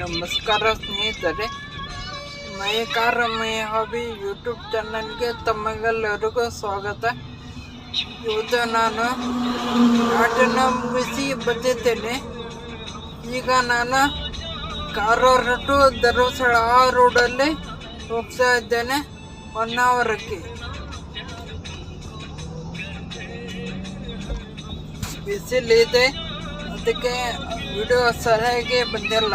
ನಮಸ್ಕಾರ ಸ್ನೇಹಿತರೆ. ಮೈ ಕಾರ ಮೈ ಹಾಬಿ ಯೂಟ್ಯೂಬ್ ಚಾನಲ್ಗೆ ತಮಗೆಲ್ಲರಿಗೂ ಸ್ವಾಗತ. ಇವತ್ತು ನಾನು ಆಟನ ಮುಗಿಸಿ ಬಂದಿದ್ದೇನೆ. ಈಗ ನಾನು ಕಾರವಾರ ಟು ಧರ್ಮಸ್ಥಳ ಆ ರೋಡಲ್ಲಿ ಹೋಗ್ತಾ ಇದ್ದೇನೆ. ಹೊನ್ನಾವರಕ್ಕೆ ಬಿಸಿಲಿದೆ. ಅದಕ್ಕೆ ವಿಡಿಯೋ ಸರಿಯಾಗಿ ಬಂದಿಲ್ಲ.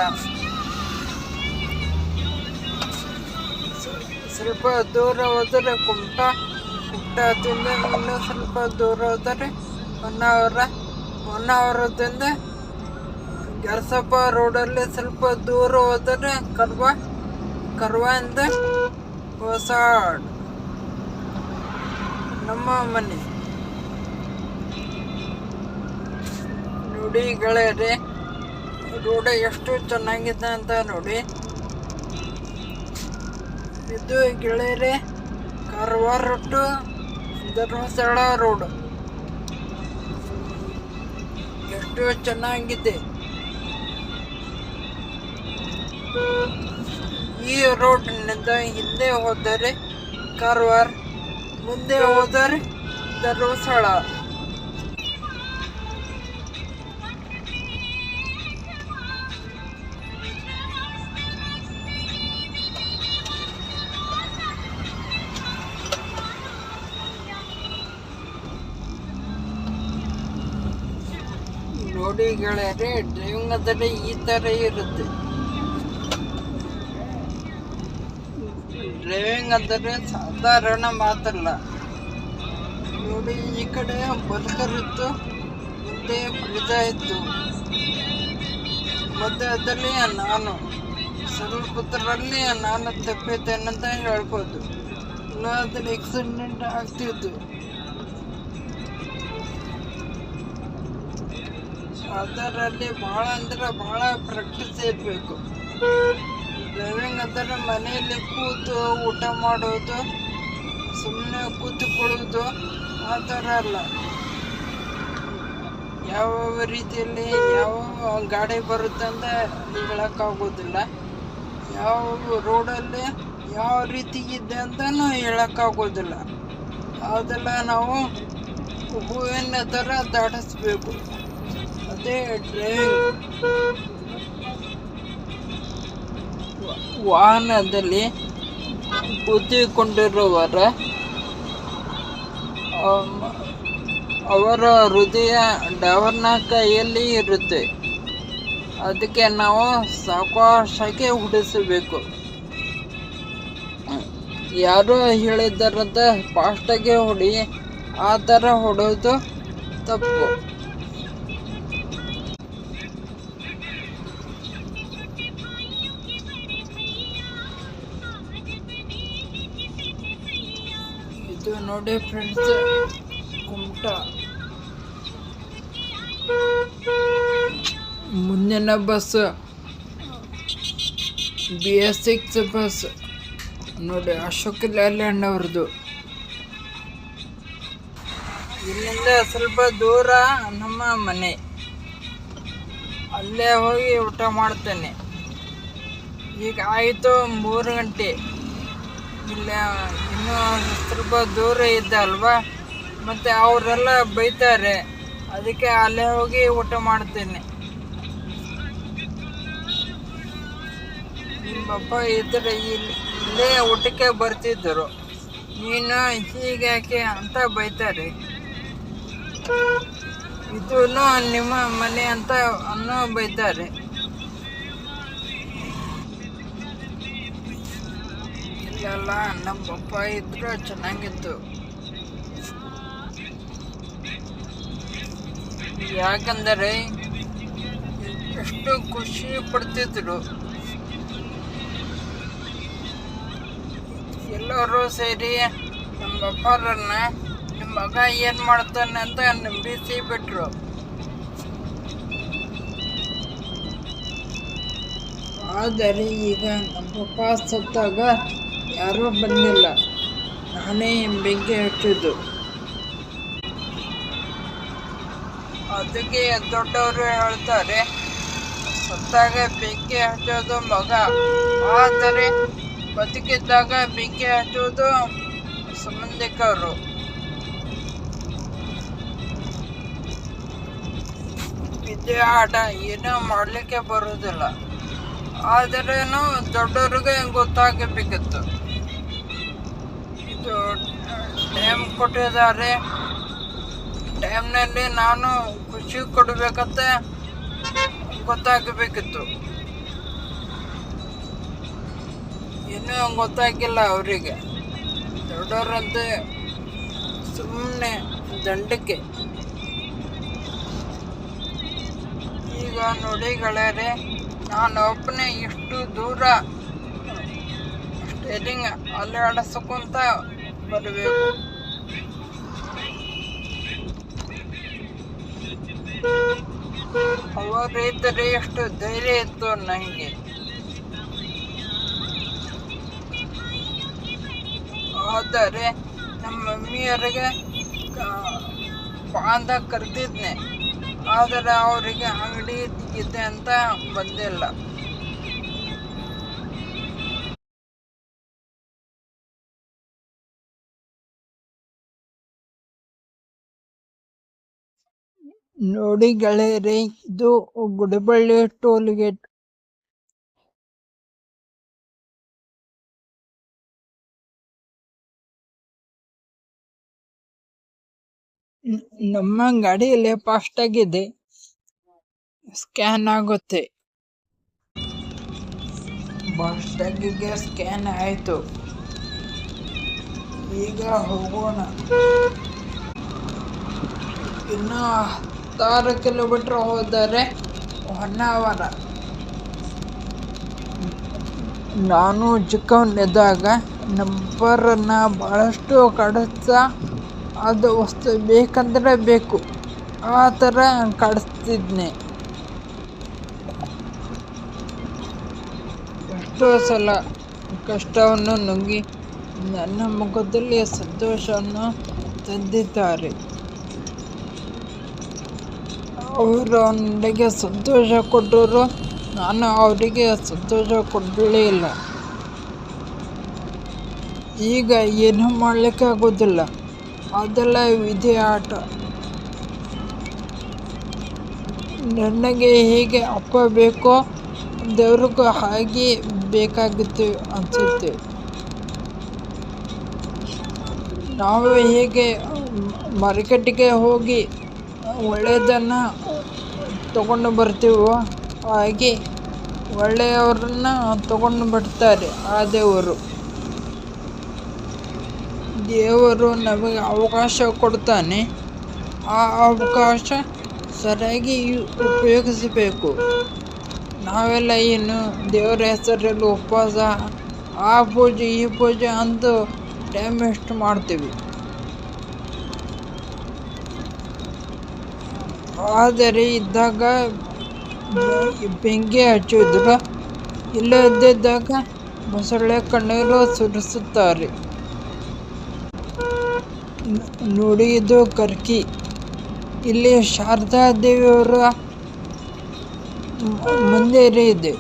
ಸ್ವಲ್ಪ ದೂರ ಹೋದರೆ ಕುಮಟ ಕುಮಟದಿಂದ ಇನ್ನೂ ಸ್ವಲ್ಪ ದೂರ ಹೋದರೆ ಹೊನ್ನಾವರ. ಹೊನ್ನಾವರದಿಂದ ಗರಸಪ್ಪ ರೋಡಲ್ಲಿ ಸ್ವಲ್ಪ ದೂರ ಹೋದರೆ ಕರ್ವ ಕರ್ವಾಯಿಂದ ಹೊಸಾಡ್. ನಮ್ಮ ಮನೆ. ನುಡಿಗಳೇ ರೋಡ್ ಎಷ್ಟು ಚೆನ್ನಾಗಿದೆ ಅಂತ ನೋಡಿ. ಇದು ಗೆಳೆಯರೆ, ಕಾರವಾರ ಟು ಧರ್ಮಸ್ಥಳ ರೋಡ್ ಎಷ್ಟು ಚೆನ್ನಾಗಿದೆ. ಈ ರೋಡ್ನಿಂದ ಹಿಂದೆ ಹೋದರೆ ಕಾರವಾರ, ಮುಂದೆ ಹೋದರೆ ಧರ್ಮಸ್ಥಳ ನೋಡಿ ಗೆಳೆಯರೆ ಈ ಥರ ಇರುತ್ತೆ. ಡ್ರೈವಿಂಗ್ ಅಂದರೆ ಸಾಧಾರಣ ಮಾತಲ್ಲ. ನೋಡಿ, ಈ ಕಡೆ ಬದುಕರಿತ್ತು ಮುಂದೆ ಬ್ರಿಜ ಇತ್ತು. ಮಧ್ಯದಲ್ಲಿ ನಾನು ಸ್ವಲ್ಪದರಲ್ಲಿ ನಾನು ತಪ್ಪಿದ್ದೇನೆ ಅಂತ ಹೇಳ್ಬೋದು. ಇಲ್ಲಾದ್ರೆ ಆಕ್ಸಿಡೆಂಟ್ ಆಗ್ತಿತ್ತು. ಅದರಲ್ಲಿ ಭಾಳ ಅಂದ್ರೆ ಭಾಳ ಪ್ರಾಕ್ಟೀಸ್ ಇರಬೇಕು. ಡ್ರೈವಿಂಗ್ ಅಂದರೆ ಮನೆಯಲ್ಲಿ ಕೂತು ಊಟ ಮಾಡೋದು ಸುಮ್ಮನೆ ಕೂತುಕೊಳ್ಳೋದು, ಆ ಥರ ಅಲ್ಲ. ಯಾವ ರೀತಿಯಲ್ಲಿ ಯಾವ ಗಾಡಿ ಬರುತ್ತೆ ಅಂತ ಹೇಳೋಕ್ಕಾಗೋದಿಲ್ಲ. ಯಾವ ರೋಡಲ್ಲಿ ಯಾವ ರೀತಿ ಇದೆ ಅಂತಲೂ ಹೇಳೋಕ್ಕಾಗೋದಿಲ್ಲ. ಅದೆಲ್ಲ ನಾವು ಹೂವಿನ ಥರ ದಾಟಿಸ್ಬೇಕು. ಡ್ರೈವಿಂಗ್ ವಾಹನದಲ್ಲಿ ಕೂತಿಕೊಂಡಿರುವವರ ಅವರ ಹೃದಯ ಡವರ್ನ ಕೈಯಲ್ಲಿ ಇರುತ್ತೆ. ಅದಕ್ಕೆ ನಾವು ಸಾವಕಾಶಕ್ಕೆ ಹುಡಿಸಬೇಕು ಯಾರೋ ಹೇಳಿದ್ದಾರಂತ ಫಾಸ್ಟಾಗಿ ಹೊಡಿ, ಆ ಥರ ಹೊಡೋದು ತಪ್ಪು. ನೋಡಿ ಫ್ರೆಂಡ್ಸ್ ಕುಮಟ. ಮುಂದಿನ bus B S six bus ನೋಡಿ ಅಶೋಕ್ ಲೇಲ್ಯಾಂಡ್ ಅವ್ರದ್ದು ಇಲ್ಲಿಂದ ಸ್ವಲ್ಪ ದೂರ ನಮ್ಮ ಮನೆ. ಅಲ್ಲೇ ಹೋಗಿ ಊಟ ಮಾಡ್ತೇನೆ. ಈಗ ಆಯಿತು ಮೂರು ಗಂಟೆ. ಇಲ್ಲ, ಇನ್ನೂ ಸ್ವಲ್ಪ ದೂರ ಇದ್ದ ಅಲ್ವಾ? ಮತ್ತು ಅವರೆಲ್ಲ ಬೈತಾರೆ. ಅದಕ್ಕೆ ಅಲ್ಲೇ ಹೋಗಿ ಊಟ ಮಾಡ್ತೇನೆ. ನಿಮ್ಮಪ್ಪ ಇದ್ರೆ ಇಲ್ಲಿ ಇಲ್ಲೇ ಊಟಕ್ಕೆ ಬರ್ತಿದ್ದರು. ನೀನು ಹೀಗೆ ಯಾಕೆ ಅಂತ ಬೈತಾರೆ. ಇದು ನಿಮ್ಮ ಮನೆ ಅಂತ ಅನ್ನೋ ಬೈತಾರೆ. ಇಲ್ಲೆಲ್ಲ ನಮ್ಮ ಪಪ್ಪ ಇದ್ರೆ ಚೆನ್ನಾಗಿತ್ತು. ಯಾಕಂದರೆ ಎಷ್ಟು ಖುಷಿ ಪಡ್ತಿದ್ರು. ಎಲ್ಲರೂ ಸೇರಿ ನಮ್ಮ ಅಪ್ಪರನ್ನ ನಿಮ್ಮ ಮಗ ಏನು ಮಾಡ್ತಾನೆ ಅಂತ ನಂಬಿಸಿ ಬಿಟ್ರು. ಆದರೆ ಈಗ ನಮ್ಮ ಪಪ್ಪ ಸತ್ತಾಗ ಯಾರೂ ಬಂದಿಲ್ಲ. ನಾನೇ ಬೆಂಕಿ ಹಚ್ಚಿದ್ದು. ಅದಕ್ಕೆ ದೊಡ್ಡವರು ಹೇಳ್ತಾರೆ, ಸತ್ತಾಗ ಬೆಂಕಿ ಹಚ್ಚೋದು ಮಗ. ಆದರೆ ಬದುಕಿದ್ದಾಗ ಬೆಂಕಿ ಹಚ್ಚೋದು ಸಂಬಂಧಿಕರು. ವಿದ್ಯೆ ಆಟ, ಏನೂ ಮಾಡಲಿಕ್ಕೆ ಬರೋದಿಲ್ಲ. ಆದ್ರೇನು ದೊಡ್ಡವ್ರಿಗೆ ಗೊತ್ತಾಗಬೇಕಿತ್ತು. ಇದು ಡ್ಯಾಮ್ ಕೊಟ್ಟಿದ್ದಾರೆ. ಡ್ಯಾಮ್ನಲ್ಲಿ ನಾನು ಖುಷಿ ಕೊಡಬೇಕಂತ ಗೊತ್ತಾಗಬೇಕಿತ್ತು. ಇನ್ನೂ ಗೊತ್ತಾಗಿಲ್ಲ ಅವರಿಗೆ. ದೊಡ್ಡವರಂತೆ ಸುಮ್ಮನೆ ದಂಡಕ್ಕೆ. ಈಗ ನೋಡಿ ಗೆಳೆಯರೆ, ನಾನು ಒಬ್ಬನೇ ಇಷ್ಟು ದೂರ ಸ್ಟೇರಿಂಗ್ ಅಲ್ಲಾಡಿಸ್ಕೊಂತ ಬರಬೇಕು. ಅವರಿದ್ದರೆ ಎಷ್ಟು ಧೈರ್ಯ ಇತ್ತು ನನಗೆ ಆದರೆ ನಮ್ಮ ಮಮ್ಮಿಯವರಿಗೆ ಬಾಂಧ ಕರೆದಿದ್ನೆ. ಆದರೆ ಅವರಿಗೆ ಅಂಗಡಿ ಇದೆ ಅಂತ ಬಂದಿಲ್ಲ. ನೋಡಿ ಗೆಳೆಯರೆ ಇದು ಗುಡಿಬಳ್ಳಿ ಟೋಲ್ ಗೇಟ್. ನಮ್ಮ ಗಾಡಿಯಲ್ಲಿ ಫಾಸ್ಟ್ ಆಗಿದೆ. ಸ್ಕ್ಯಾನ್ ಆಗುತ್ತೆ. ಫಾಸ್ಟಾಗಿಗೆ ಸ್ಕ್ಯಾನ್ ಆಯಿತು. ಈಗ ಹೋಗೋಣ. ಇನ್ನು ಹತ್ತಾರು ಕಿಲೋಮೀಟ್ರ್ ಹೋದರೆ ಹೊನ್ನಾವರ. ನಾನು ಚಿಕ್ಕವನಿದ್ದಾಗ ನಂಬರನ್ನ ಭಾಳಷ್ಟು ಕಡಿಸ್ತಾ ಅದು ವಸ್ತು ಬೇಕಂದ್ರೆ ಬೇಕು, ಆ ಥರ ಕಡಿಸ್ತಿದ್ನೆ. ಎಷ್ಟೋ ಸಲ ಕಷ್ಟವನ್ನು ನುಂಗಿ ನನ್ನ ಮುಖದಲ್ಲಿ ಸಂತೋಷವನ್ನು ತಂದಿದ್ದಾರೆ. ಅವರು ನನಗೆ ಸಂತೋಷ ಕೊಟ್ಟರು. ನಾನು ಅವರಿಗೆ ಸಂತೋಷ ಕೊಡಲೇ ಇಲ್ಲ. ಈಗ ಏನೂ ಮಾಡಲಿಕ್ಕೆ ಆಗೋದಿಲ್ಲ ಅದೆಲ್ಲ ವಿಧಿ ಆಟ. ನನಗೆ ಹೇಗೆ ಅಪ್ಪ ಬೇಕೋ ದೇವ್ರಿಗೂ ಹಾಗೆ ಬೇಕಾಗಿತ್ತು ಅನಿಸುತ್ತೆ. ನಾವು ಹೇಗೆ ಮಾರ್ಕೆಟಿಗೆ ಹೋಗಿ ಒಳ್ಳೆಯದನ್ನು ತಗೊಂಡು ಬರ್ತೀವೋ ಹಾಗೆ ಒಳ್ಳೆಯವ್ರನ್ನ ತಗೊಂಡು ಬರ್ತಾರೆ ಆ ದೇವರು. ದೇವರು ನಮಗೆ ಅವಕಾಶ ಕೊಡ್ತಾನೆ. ಆ ಅವಕಾಶ ಸರಿಯಾಗಿ ಉಪಯೋಗಿಸಬೇಕು. ನಾವೆಲ್ಲ ಏನು ದೇವರ ಹೆಸರಲ್ಲಿ ಉಪವಾಸ, ಆ ಪೂಜೆ, ಈ ಪೂಜೆ ಅಂದು ಟೈಮ್ ವೇಸ್ಟ್ ಮಾಡ್ತೀವಿ. ಆದರೆ ಇದ್ದಾಗ ಬೆಂಕಿ ಹಚ್ಚಿದ್ರು. ಇಲ್ಲದಿದ್ದಾಗ ಮೊಸಳೆ ಕಣ್ಣೀರು ಸುರಿಸುತ್ತಾರೆ. ನೋಡಿ ಇದು ಕರ್ಕಿ. ಇಲ್ಲಿ ಶಾರದಾ ದೇವಿಯವರ ಮಂದಿರ ಇದೆ.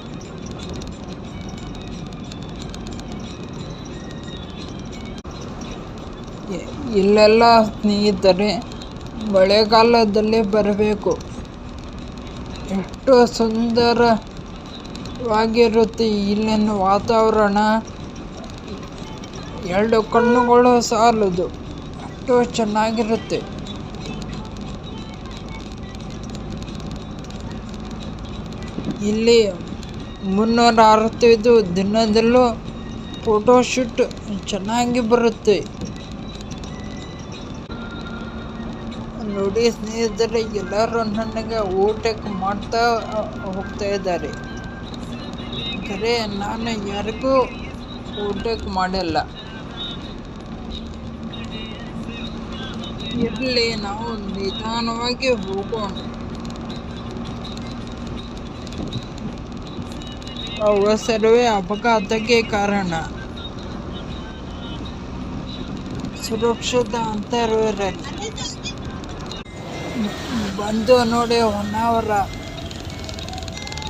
ಇಲ್ಲೆಲ್ಲ ಸ್ನೇಹಿತರೆ ಮಳೆಗಾಲದಲ್ಲಿ ಬರಬೇಕು. ಎಷ್ಟು ಸುಂದರವಾಗಿರುತ್ತೆ ಇಲ್ಲಿನ ವಾತಾವರಣ. ಎರಡು ಕಣ್ಣುಗಳು ಸಾಲದು. ಅಷ್ಟು ಚೆನ್ನಾಗಿರುತ್ತೆ. ಇಲ್ಲಿ ಮುನ್ನೂರ ಅರವತ್ತೈದು ದಿನದಲ್ಲೂ ಫೋಟೋಶೂಟ್ ಚೆನ್ನಾಗಿ ಬರುತ್ತೆ. ನೋಡಿ ಸ್ನೇಹಿತರೆ, ಎಲ್ಲರೂ ನನಗೆ ಊಟಕ್ಕೆ ಮಾಡ್ತಾ ಹೋಗ್ತಾ ಇದ್ದಾರೆ. ಖರೆ ನಾನು ಯಾರಿಗೂ ಊಟಕ್ಕೆ ಮಾಡಲ್ಲ. ಇರಲಿ, ನಾವು ನಿಧಾನವಾಗಿ ಹೋಗೋಣ. ಅವಸರವೇ ಅಪಘಾತಕ್ಕೆ ಕಾರಣ. ಸುರಕ್ಷಿತ ಅಂತರವಿರಲಿ. ಬಂದು ನೋಡಿ ಹೊನ್ನಾವರ.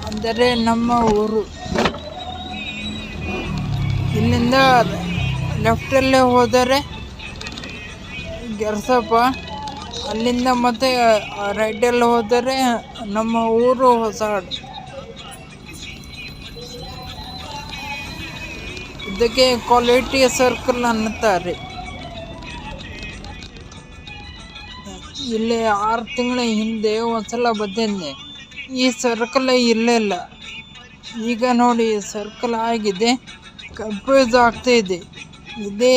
ಅಂದರೆ ನಮ್ಮ ಊರು. ಇಲ್ಲಿಂದ ಲೆಫ್ಟಲ್ಲೇ ಹೋದರೆ ಗೆರ್ಸಪ್ಪ, ಅಲ್ಲಿಂದ ಮತ್ತೆ ರೈಟಲ್ಲಿ ಹೋದರೆ ನಮ್ಮ ಊರು ಹೊಸಹಳ್ಳಿ. ಇದಕ್ಕೆ ಕ್ವಾಲಿಟಿ ಸರ್ಕಲ್ ಅನ್ನುತ್ತಾರೆ. ಇಲ್ಲಿ ಆರು ತಿಂಗಳ ಹಿಂದೆ ಒಂದ್ಸಲ ಬಂದಿದ್ದೆ ಈ ಸರ್ಕಲ್ ಇರಲಿಲ್ಲ ಈಗ ನೋಡಿ ಸರ್ಕಲ್ ಆಗಿದೆ ಕನ್ಫ್ಯೂಸ್ ಆಗ್ತಾ ಇದೆ. ಇದೇ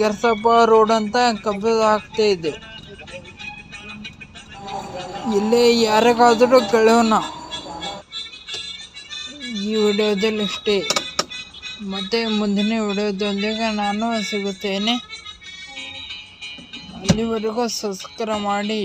ಗೆರ್ಸಪ್ಪ ರೋಡ್ ಅಂತ ಕನ್ಫ್ಯೂಸ್ ಆಗ್ತಾ ಇದೆ. ಇಲ್ಲೇ ಯಾರಿಗಾದರೂ ಕೇಳೋಣ. ಈ ವಿಡಿಯೋದಲ್ಲಿ ಇಷ್ಟೇ ಮತ್ತೆ ಮುಂದಿನ ವಿಡಿಯೋದೊಂದಿಗೆ ನಾನು ಸಿಗುತ್ತೇನೆ. ಅಲ್ಲಿವರೆಗೂ ಸಬ್ಸ್ಕ್ರೈಬ್ ಮಾಡಿ